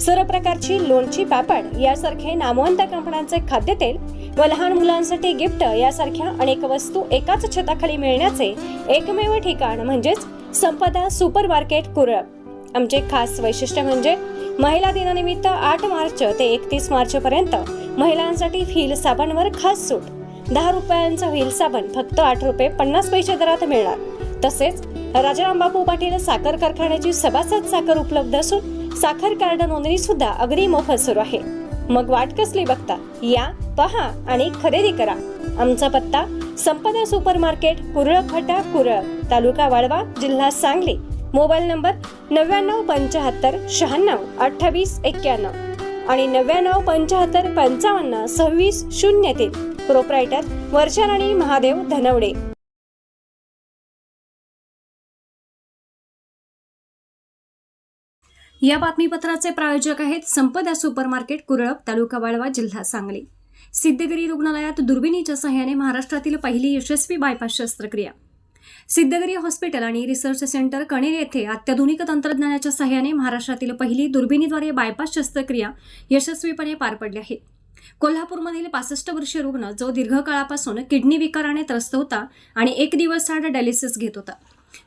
सर्व प्रकारची लोणची पापड यासारखे नामवंत कंपन्यांचे खाद्यतेल व लहान मुलांसाठी गिफ्ट यासारख्या अनेक वस्तू एकाच छताखाली मिळण्याचे एकमेव ठिकाण म्हणजेच संपदा सुपर मार्केट कुरळ. आमचे खास वैशिष्ट्य म्हणजे महिला दिनानिमित्त आठ मार्च ते एकतीस मार्च पर्यंत महिलांसाठी व्हील साबणवर खास सूट. दहा रुपयांचा व्हील साबण फक्त आठ रुपये पन्नास पैसे दरात मिळणार. तसेच राजाराम बापू पाटील साखर कारखान्याची सभासद साखर उपलब्ध असून साखर कार्ड नोंदणी सुद्धा अगदी मोफत सुरू आहे. मग वाट कसली बघता? या पहा आणि खरेदी करा. आमचा पत्ता संपदा सुपर मार्केट कुरळ फटा कुरळ तालुका वाळवा जिल्हा सांगली. मोबाईल नंबर नव्याण्णव पंच्याहत्तर शहाण्णव अठ्ठावीस एक्क्याण्णव आणि नव्याण्णव पंच्याहत्तर पंचावन्न सव्वीस शून्य तीन. प्रोप्रायटर वर्षाराणी महादेव धनवडे. या बातमीपत्राचे प्रायोजक आहेत संपदा सुपर मार्केट कुरळप तालुका वाळवा जिल्हा सांगली. सिद्धगिरी रुग्णालयात दुर्बिणीच्या सहाय्याने महाराष्ट्रातील पहिली यशस्वी बायपास शस्त्रक्रिया. सिद्धगिरी हॉस्पिटल आणि रिसर्च सेंटर कणेर येथे अत्याधुनिक तंत्रज्ञानाच्या सहाय्याने महाराष्ट्रातील पहिली दुर्बिणीद्वारे बायपास शस्त्रक्रिया यशस्वीपणे पार पडली आहे. कोल्हापूरमधील पासष्ट वर्षीय रुग्ण जो दीर्घकाळापासून किडनी विकाराने त्रस्त होता आणि एक दिवस आड डायलिसिस घेत होता.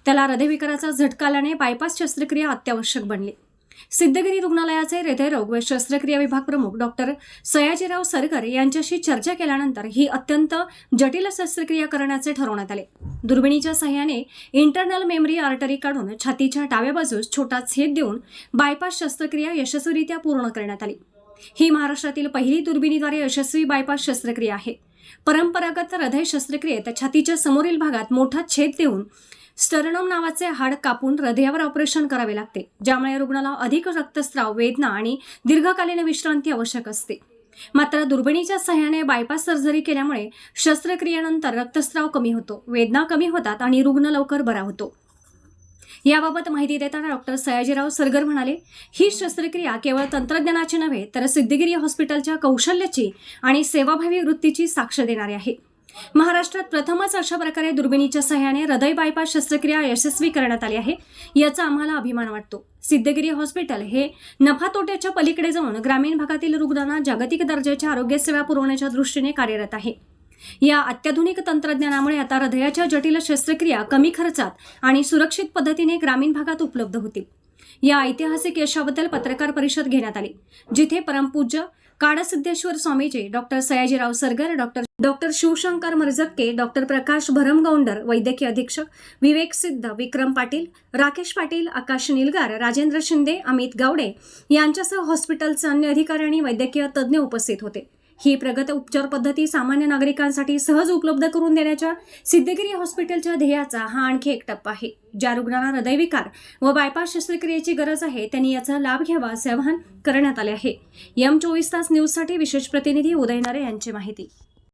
त्याला हृदयविकाराचा झटका आल्याने बायपास शस्त्रक्रिया अत्यावश्यक बनली. सिद्धगिरी रुग्णालयाचे हृदयरोग व शस्त्रक्रिया विभाग प्रमुख डॉक्टर सयाजीराव सरकर यांच्याशी चर्चा केल्यानंतर ही अत्यंत जटिल शस्त्रक्रिया करण्याचे ठरवण्यात आले. दुर्बिणीच्या सहाय्याने इंटरनल मेमरी आर्टरी काढून छातीच्या डाव्या बाजूस छोटा छेद देऊन बायपास शस्त्रक्रिया यशस्वीरित्या पूर्ण करण्यात आली. ही महाराष्ट्रातील पहिली दुर्बिणीद्वारे यशस्वी बायपास शस्त्रक्रिया आहे. परंपरागत हृदय शस्त्रक्रियेत छातीच्या समोरील भागात मोठा छेद देऊन स्टरनोम नावाचे हाड कापून हृदयावर ऑपरेशन करावे लागते ज्यामुळे रुग्णाला अधिक रक्तस्राव वेदना आणि दीर्घकालीन विश्रांती आवश्यक असते. मात्र दुर्बिणीच्या सहाय्याने बायपास सर्जरी केल्यामुळे शस्त्रक्रियेनंतर रक्तस्राव कमी होतो वेदना कमी होतात आणि रुग्ण लवकर बरा होतो. याबाबत माहिती देताना डॉक्टर सयाजीराव सरगर म्हणाले ही शस्त्रक्रिया केवळ तंत्रज्ञानाची नव्हे तर सिद्धगिरी हॉस्पिटलच्या कौशल्याची आणि सेवाभावी वृत्तीची साक्ष देणारी आहे. महाराष्ट्रात प्रथमच अशा प्रकारे दुर्बिणीच्या सहाय्याने हृदय बायपास शस्त्रक्रिया यशस्वी करण्यात आली आहे याचा आम्हाला अभिमान वाटतो. सिद्धगिरी हॉस्पिटल हे नफा तोट्याच्या पलीकडे जाऊन ग्रामीण भागातील रुग्णांना जागतिक दर्जाच्या आरोग्य सेवा पुरवण्याच्या दृष्टीने कार्यरत आहे. या अत्याधुनिक तंत्रज्ञानामुळे आता हृदयाच्या जटिल शस्त्रक्रिया कमी खर्चात आणि सुरक्षित पद्धतीने ग्रामीण भागात उपलब्ध होतील. या ऐतिहासिक यशाबद्दल पत्रकार परिषद घेण्यात आली जिथे परमपूज्य Kadsiddheshwar Swamiji doctor Sayajirao Sargar doctor doctor Shivshankar Marjakke doctor Prakash Bharamgoundar वैद्यकीय अधीक्षक विवेक सिद्ध विक्रम पाटील राकेश पाटील आकाश निलगार राजेंद्र शिंदे अमित गावडे यांच्यासह हॉस्पिटलचे अन्य अधिकारी आणि वैद्यकीय तज्ज्ञ उपस्थित होते. ही प्रगत उपचार पद्धती सामान्य नागरिकांसाठी सहज उपलब्ध करून देण्याच्या सिद्धगिरी हॉस्पिटलच्या ध्येयाचा हा आणखी एक टप्पा आहे. ज्या रुग्णांना हृदयविकार व बायपास शस्त्रक्रियेची गरज आहे त्यांनी याचा लाभ घ्यावा असे आवाहन करण्यात आले आहे. एम चोवीस तास न्यूजसाठी विशेष प्रतिनिधी उदयनारे यांची माहिती.